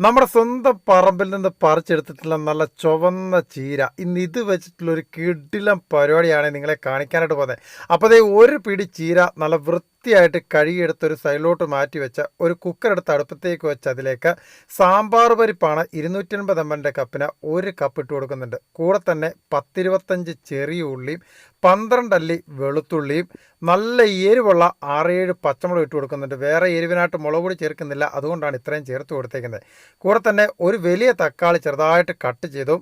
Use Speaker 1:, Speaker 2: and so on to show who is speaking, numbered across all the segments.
Speaker 1: നമ്മുടെ സ്വന്തം പറമ്പിൽ നിന്ന് പറിച്ചെടുത്തിട്ടുള്ള നല്ല ചുവന്ന ചീര. ഇന്ന് ഇത് വെച്ചിട്ടുള്ള ഒരു കിടിലം പരിപാടിയാണ് നിങ്ങളെ കാണിക്കാനായിട്ട് പോകുന്നത്. അപ്പോൾ ഒരു പിടി ചീര നല്ല വൃത്തിയായിട്ട് കഴുകിയെടുത്ത് ഒരു സൈഡിലോട്ട് മാറ്റി വെച്ച ഒരു കുക്കർ എടുത്ത് അടുപ്പത്തേക്ക് വെച്ച് അതിലേക്ക് സാമ്പാർ പരിപ്പാണ് ഇരുന്നൂറ്റി അൻപത് എം എന്റെ കപ്പിന് ഒരു കപ്പ് ഇട്ട് കൊടുക്കുന്നുണ്ട്. കൂടെ തന്നെ പത്തിരുപത്തഞ്ച് ചെറിയ ഉള്ളിയും പന്ത്രണ്ടല്ലി വെളുത്തുള്ളിയും നല്ല എരിവുള്ള ആറേഴ് പച്ചമുളക് ഇട്ട് കൊടുക്കുന്നുണ്ട്. വേറെ എരിവിനായിട്ട് മുളക് പൊടി ചേർക്കുന്നില്ല. അതുകൊണ്ടാണ് ഇത്രയും ചേർത്ത് കൊടുത്തേക്കുന്നത്. കൂടെ തന്നെ ഒരു വലിയ തക്കാളി ചെറുതായിട്ട് കട്ട് ചെയ്തും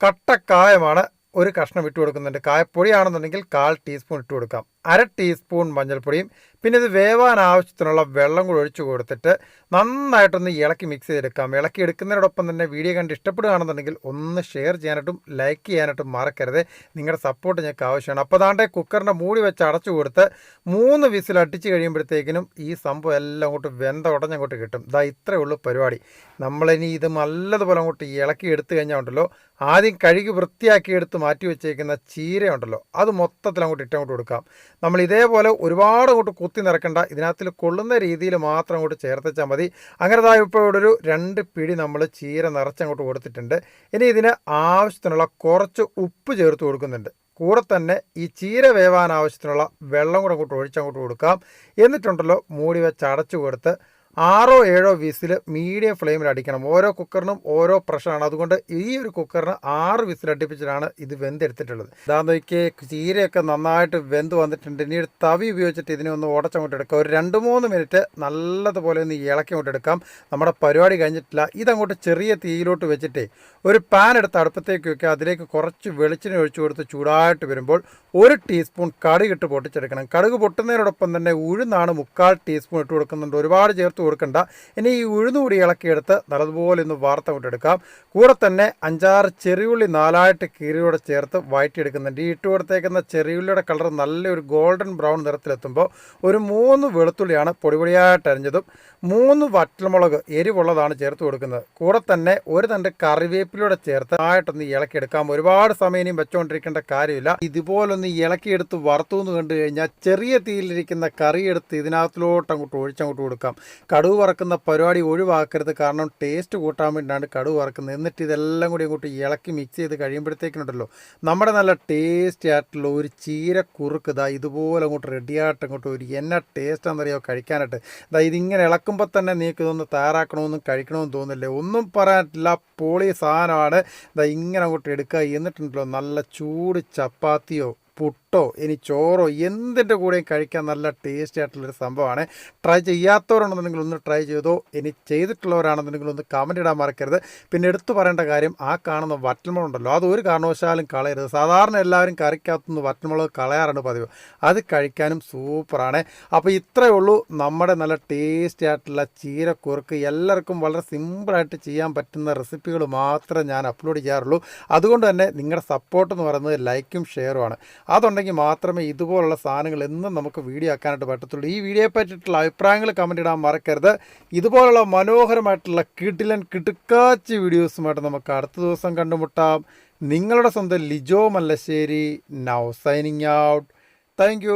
Speaker 1: കട്ടക്കായമാണ് ഒരു കഷ്ണം ഇട്ട് കൊടുക്കുന്നുണ്ട്. കായപ്പൊടിയാണെന്നുണ്ടെങ്കിൽ കാൽ ടീസ്പൂൺ ഇട്ട് കൊടുക്കാം. അര ടീസ്പൂൺ മഞ്ഞൾപ്പൊടിയും പിന്നെ ഇത് വേവാൻ ആവശ്യത്തിനുള്ള വെള്ളം കൂടി ഒഴിച്ചു കൊടുത്തിട്ട് നന്നായിട്ടൊന്ന് ഇളക്കി മിക്സ് ചെയ്തെടുക്കാം. ഇളക്കി എടുക്കുന്നതിനോടൊപ്പം തന്നെ വീഡിയോ കണ്ട് ഇഷ്ടപ്പെടുകയാണെന്നുണ്ടെങ്കിൽ ഒന്ന് ഷെയർ ചെയ്യാനായിട്ടും ലൈക്ക് ചെയ്യാനായിട്ടും മറക്കരുത്. നിങ്ങളുടെ സപ്പോർട്ട് ഞങ്ങൾക്ക് ആവശ്യമാണ്. അപ്പോൾ അതാണ്ട് കുക്കറിന്റെ മൂടി വെച്ച് അടച്ചു കൊടുത്ത് മൂന്ന് വിസിൽ അടിച്ച് കഴിയുമ്പോഴത്തേക്കിനും ഈ സംഭവം എല്ലാം അങ്ങോട്ട് വെന്ത ഉടഞ്ഞങ്ങോട്ട് കിട്ടും. ഇതാ ഇത്രയേ ഉള്ളൂ പരിപാടി. നമ്മളിനി ഇത് നല്ലതുപോലെ അങ്ങോട്ട് ഇളക്കി എടുത്തു കഴിഞ്ഞാൽ ഉണ്ടല്ലോ ആദ്യം കഴുകി വൃത്തിയാക്കി എടുത്ത് മാറ്റി വെച്ചേക്കുന്ന ചീര ഉണ്ടല്ലോ അത് മൊത്തത്തിൽ അങ്ങോട്ട് ഇട്ടങ്ങോട്ട് കൊടുക്കാം. നമ്മൾ ഇതേപോലെ ഒരുപാട് അങ്ങോട്ട് കുത്തി നിറക്കണ്ട. ഇതിനകത്തിൽ കൊള്ളുന്ന രീതിയിൽ മാത്രം അങ്ങോട്ട് ചേർത്തച്ചാൽ മതി. അങ്ങനെ ഇപ്പോൾ ഇവിടെ ഒരു രണ്ട് പിടി നമ്മൾ ചീര നിറച്ചങ്ങോട്ട് കൊടുത്തിട്ടുണ്ട്. ഇനി ഇതിന് ആവശ്യത്തിനുള്ള കുറച്ച് ഉപ്പ് ചേർത്ത് കൊടുക്കുന്നുണ്ട്. കൂടെ തന്നെ ഈ ചീര വേവാൻ ആവശ്യത്തിനുള്ള വെള്ളം കൂടെ അങ്ങോട്ട് ഒഴിച്ചങ്ങോട്ട് കൊടുക്കാം. എന്നിട്ടുണ്ടല്ലോ മൂടി വെച്ച് അടച്ചു കൊടുത്ത് ആറോ ഏഴോ വിസിൽ മീഡിയം ഫ്ലെയിമിൽ അടിക്കണം. ഓരോ കുക്കറിനും ഓരോ പ്രഷറാണ്. അതുകൊണ്ട് ഈ ഒരു കുക്കറിന് ആറ് വിസിൽ അടുപ്പിച്ചിട്ടാണ് ഇത് വെന്തെടുത്തിട്ടുള്ളത്. ഇതാ നോക്കിയേ ചീരയൊക്കെ നന്നായിട്ട് വെന്ത് വന്നിട്ടുണ്ട്. ഇനി ഒരു തവി ഉപയോഗിച്ചിട്ട് ഇതിനെ ഒന്ന് ഉടച്ചങ്ങോട്ട് എടുക്കാം ഒരു രണ്ട് മൂന്ന് മിനിറ്റ് നല്ലതുപോലെ ഒന്ന് ഇളക്കി അങ്ങോട്ട് എടുക്കാം നമ്മുടെ പരിപാടി കഴിഞ്ഞിട്ടില്ല. ഇതങ്ങോട്ട് ചെറിയ തീയിലോട്ട് വെച്ചിട്ട് ഒരു പാൻ എടുത്ത് അടുപ്പത്തേക്ക് വെക്കുക. അതിലേക്ക് കുറച്ച് വെളിച്ചെണ്ണ ഒഴിച്ചു കൊടുത്ത് ചൂടായിട്ട് വരുമ്പോൾ ഒരു ടീസ്പൂൺ കടുക് ഇട്ട് പൊട്ടിച്ചെടുക്കണം. കടുക് പൊട്ടുന്നതിനോടൊപ്പം തന്നെ ഉഴുന്നാണ് മുക്കാൽ ടീസ്പൂൺ ഇട്ട് കൊടുക്കുന്നുണ്ട്. ഒരുപാട് ചേർത്ത് കൊടുക്കണ്ട. ഇനി ഈ ഉഴുന്നുകൂടി ഇളക്കിയെടുത്ത് നല്ലതുപോലെ ഒന്ന് വാർത്ത വിട്ടെടുക്കാം കൂടെ തന്നെ അഞ്ചാറ് ചെറിയുള്ളി നാലായിട്ട് കീറിയോടെ ചേർത്ത് വഴറ്റിയെടുക്കുന്നുണ്ട് ഈ ഇട്ട് കൊടുത്തേക്കുന്ന ചെറിയുള്ളിയുടെ കളർ നല്ലൊരു ഗോൾഡൻ ബ്രൗൺ നിറത്തിലെത്തുമ്പോൾ ഒരു മൂന്ന് വെളുത്തുള്ളിയാണ് പൊടിപൊടിയായിട്ട് അരിഞ്ഞതും മൂന്ന് വറ്റൽമുളക് എരിവുള്ളതാണ് ചേർത്ത് കൊടുക്കുന്നത്. കൂടെ തന്നെ ഒരു തണ്ട് കറിവേപ്പിലൂടെ ചേർത്ത് ആയിട്ടൊന്ന് ഇളക്കിയെടുക്കാം. ഒരുപാട് സമയം ഇനിയും വെച്ചുകൊണ്ടിരിക്കേണ്ട കാര്യമില്ല. ഇതുപോലൊന്ന് ഇളക്കിയെടുത്ത് വറുത്തു എന്ന് കണ്ടു കഴിഞ്ഞാൽ ചെറിയ തീയിലിരിക്കുന്ന കറി എടുത്ത് ഇതിനകത്തിലോട്ട് അങ്ങോട്ട് ഒഴിച്ചങ്ങോട്ട് കൊടുക്കാം. കടുവ് വറക്കുന്ന പരിപാടി ഒഴിവാക്കരുത്. കാരണം ടേസ്റ്റ് കൂട്ടാൻ വേണ്ടിയാണ് കടുവ് വറക്കുന്നത്. എന്നിട്ട് ഇതെല്ലാം കൂടി അങ്ങോട്ട് ഇളക്കി മിക്സ് ചെയ്ത് കഴിയുമ്പോഴത്തേക്കിനുണ്ടല്ലോ നമ്മുടെ നല്ല ടേസ്റ്റി ആയിട്ടുള്ള ഒരു ചീര കുറുക്ക് ഇതാ ഇതുപോലെ അങ്ങോട്ട് റെഡിയായിട്ട് അങ്ങോട്ട് ഒരു എന്നാ ടേസ്റ്റ് ആണെന്നറിയാമോ കഴിക്കാനായിട്ട്. ഇതാ ഇതിങ്ങനെ ഇളക്കുമ്പോൾ തന്നെ നീക്ക് ഇതൊന്ന് തയ്യാറാക്കണമെന്നും കഴിക്കണമെന്ന് തോന്നില്ലേ ഒന്നും പറയാനില്ല. പൊളി സാധനമാണ്. ഇതാ ഇങ്ങനെ അങ്ങോട്ട് എടുക്കുക. എന്നിട്ടുണ്ടല്ലോ നല്ല ചൂട് ചപ്പാത്തിയോ പുട്ടോ ഇനി ചോറോ എന്തിന്റെ കൂടെയും കഴിക്കാൻ നല്ല ടേസ്റ്റി ആയിട്ടുള്ളൊരു സംഭവമാണ്. ട്രൈ ചെയ്യാത്തവരാണെന്നുണ്ടെങ്കിൽ ഒന്ന് ട്രൈ ചെയ്തോ ഇനി ചെയ്തിട്ടുള്ളവരാണെന്നുണ്ടെങ്കിൽ ഒന്ന് കമന്റ് ഇടാൻ മറക്കരുത്. പിന്നെ എടുത്തു പറയേണ്ട കാര്യം ആ കാണുന്ന വറ്റൽമുളക് ഉണ്ടല്ലോ അത് ഒരു കാരണവശാലും കളയരുത്. സാധാരണ എല്ലാവരും കറിക്കകത്തുനിന്ന് വറ്റൽമുളക് കളയാറുണ്ട് പതിവ്. അത് കഴിക്കാനും സൂപ്പറാണ്. അപ്പോൾ ഇത്രയേ ഉള്ളൂ. നമ്മുടെ നല്ല ടേസ്റ്റി ആയിട്ടുള്ള ചീരക്കുറുക്ക്. എല്ലാവർക്കും വളരെ സിമ്പിളായിട്ട് ചെയ്യാൻ പറ്റുന്ന റെസിപ്പികൾ മാത്രമേ ഞാൻ അപ്ലോഡ് ചെയ്യാറുള്ളൂ. അതുകൊണ്ട് തന്നെ നിങ്ങളുടെ സപ്പോർട്ട് എന്ന് പറയുന്നത് ലൈക്കും ഷെയറുമാണ് അതുണ്ടെങ്കിൽ മാത്രമേ ഇതുപോലുള്ള സാധനങ്ങൾ എന്നും നമുക്ക് വീഡിയോ ആക്കാനായിട്ട് പറ്റത്തുള്ളൂ. ഈ വീഡിയോയെ പറ്റിയിട്ടുള്ള അഭിപ്രായങ്ങൾ കമന്റ് ഇടാൻ മറക്കരുത്. ഇതുപോലുള്ള മനോഹരമായിട്ടുള്ള കിടിലൻ കിടുക്കാച്ചി വീഡിയോസുമായിട്ട് നമുക്ക് അടുത്ത ദിവസം കണ്ടുമുട്ടാം. നിങ്ങളുടെ സ്വന്തം Lijo Mallassery. Now signing out thank